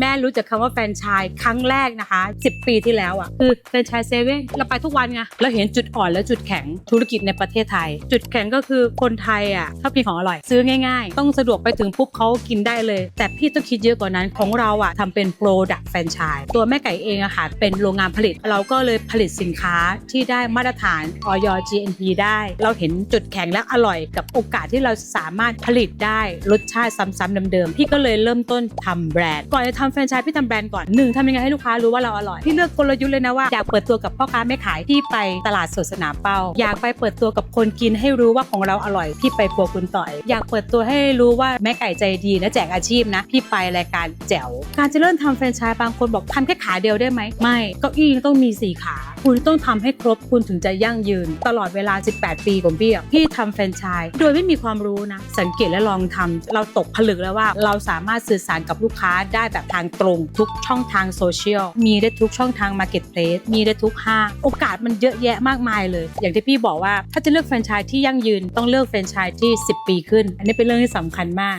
แม่รู้จักคำว่าแฟนชส์ครั้งแรกนะคะ 10 ปีที่แล้วอะคือแฟนชส์เซเว่นเราไปทุกวันไงเราเห็นจุดอ่อนและจุดแข็งธุรกิจในประเทศไทย จุดแข็งก็คือคนไทยอะชอบกินของอร่อย ซื้อง่ายๆ ต้องสะดวกไปถึงปุ๊บเขากินได้เลย แต่พี่ต้องคิดเยอะกว่านั้นของเราอะทำเป็นโปรดักต์แฟนชส์ตัวแม่ไก่เองอะค่ะเป็นโรงงานผลิต เราก็เลยผลิตสินค้าที่ได้มาตรฐานออย GNP ได้ เราเห็นจุดแข็งและอร่อยกับโอกาสที่เราสามารถผลิตได้รสชาติซ้ำๆเดิมๆพี่ก็เลยเริ่มต้นทำแบรนด์ก่อนจะทำแฟรนไชส์พี่ทำแบรนด์ก่อนหนึ่งทำยังไงให้ลูกค้ารู้ว่าเราอร่อยพี่เลือกกลยุทธ์เลยนะว่าอยากเปิดตัวกับพ่อค้าแม่ขายที่ไปตลาดสดสนามเป้า อยากไปเปิดตัวกับคนกินให้รู้ว่าของเราอร่อยพี่ไปปัวคุณต่อย อยากเปิดตัวให้รู้ว่าแม่ไก่ใจดีและแจกอาชีพนะพี่ไปรายการแจ๋วการจะเริ่มทำแฟรนไชส์บางคนบอกทำแค่ขาเดียวได้ไหมไม่เก้าอี้ต้องมีสี่ขา คุณต้องทำให้ครบคุณถึงจะยั่งยืน ตลอดเวลา 18 ปีของพี่อะพี่ทำแฟรนไชส์โดยไม่มีความรู้นะ สังเกตและลองทำเราตกผลึกแล้วว่า เราสามารถสื่อสารกับลูกค้าได้แบบทางตรง ทุกช่องทางโซเชียลมีได้ทุกช่องทางมาร์เก็ตเพลสมีได้ทุกห้างโอกาสมันเยอะแยะมากมายเลย อย่างที่พี่บอกว่าถ้าจะเลือกแฟรนไชส์ที่ยั่งยืนต้องเลือกแฟรนไชส์ที่ 10 ปีขึ้น อันนี้เป็นเรื่องที่สำคัญมาก